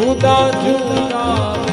જુદા જુદા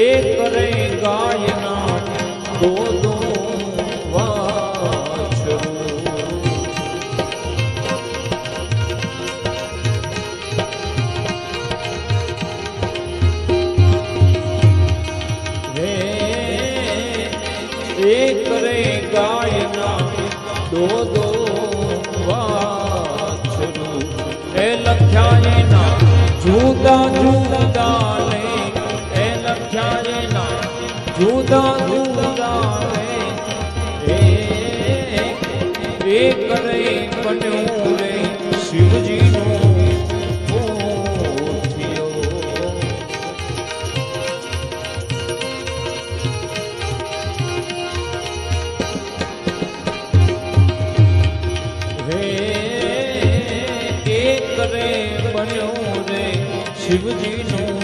કરે ગાયના દોદો કરે ગાયના દોદો વાછરું એ લખ્યા એના જુદા જુદા કરે બન્યું રે શિવજીનું શિવજીનું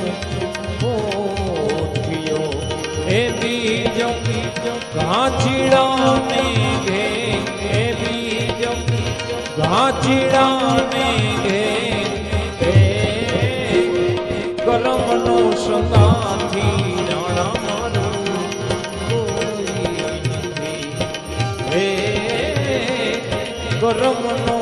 જીડાને ઘે ગરમનો સંગાથી ગરમનો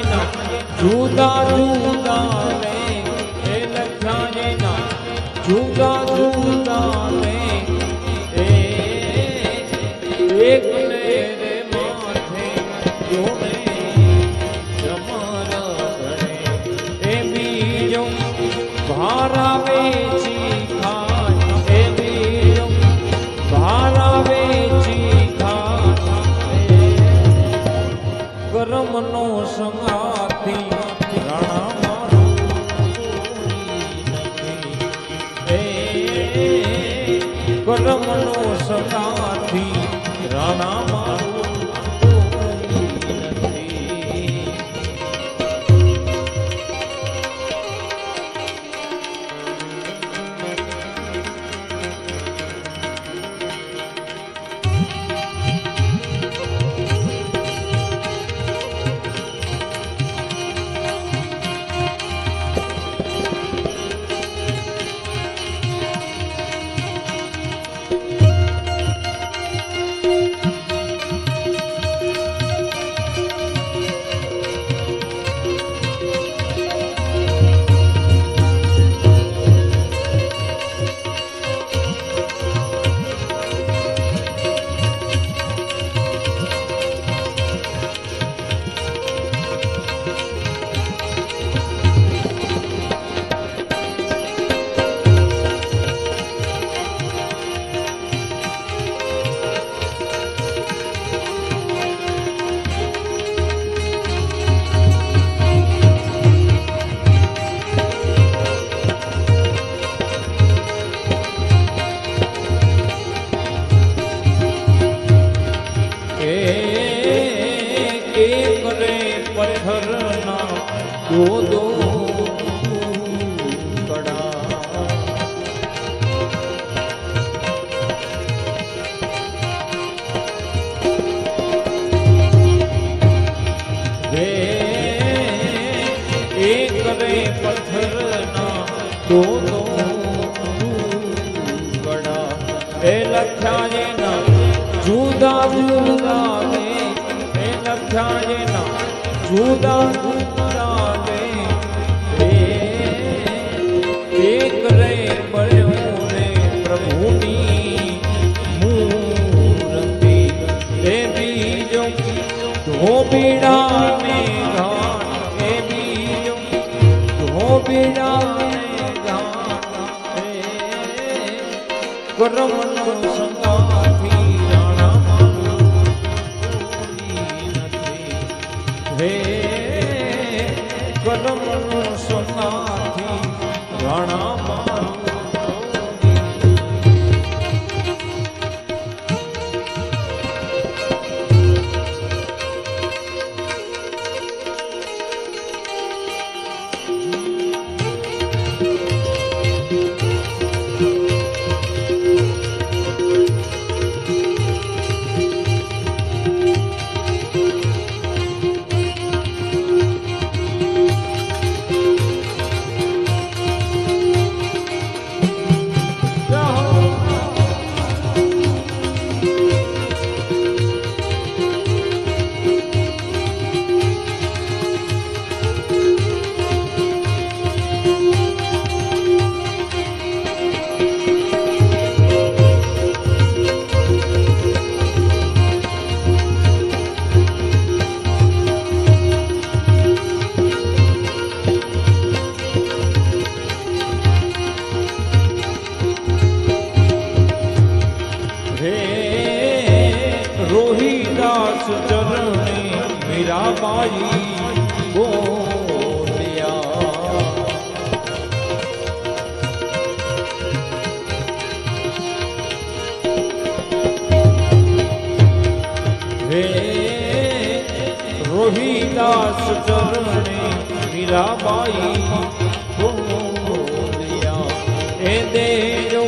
એના જુદા જુદા કરમનો સમાથી રાણા કરમનો સમાથી રાણા Lord, દાસ ચરણે મીરાબાઈ એ દેજો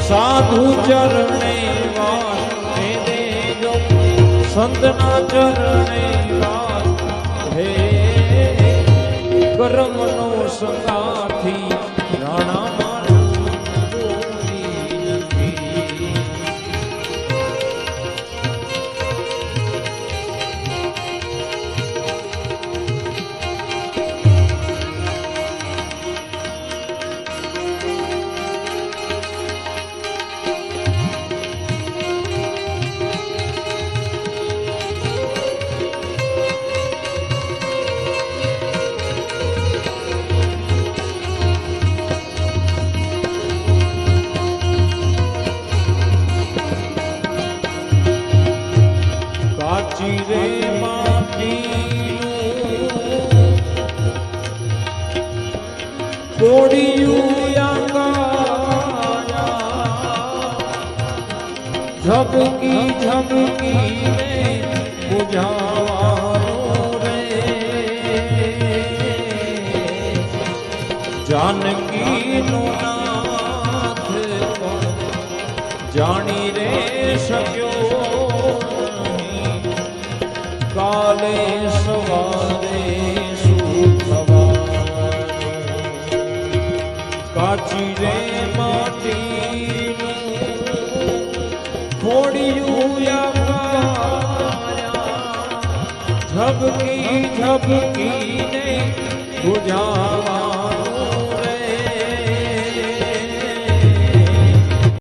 સાધુ ચરણે વાસ એ દેજો સંતના ચરણે વાસ હે કરમનો સંગાર માજી રે કોડિયું ઝબકી ઝબકી. રે કાચી રે માટી ઝબકી. ઝબકી ઝબકીને બુઝાવા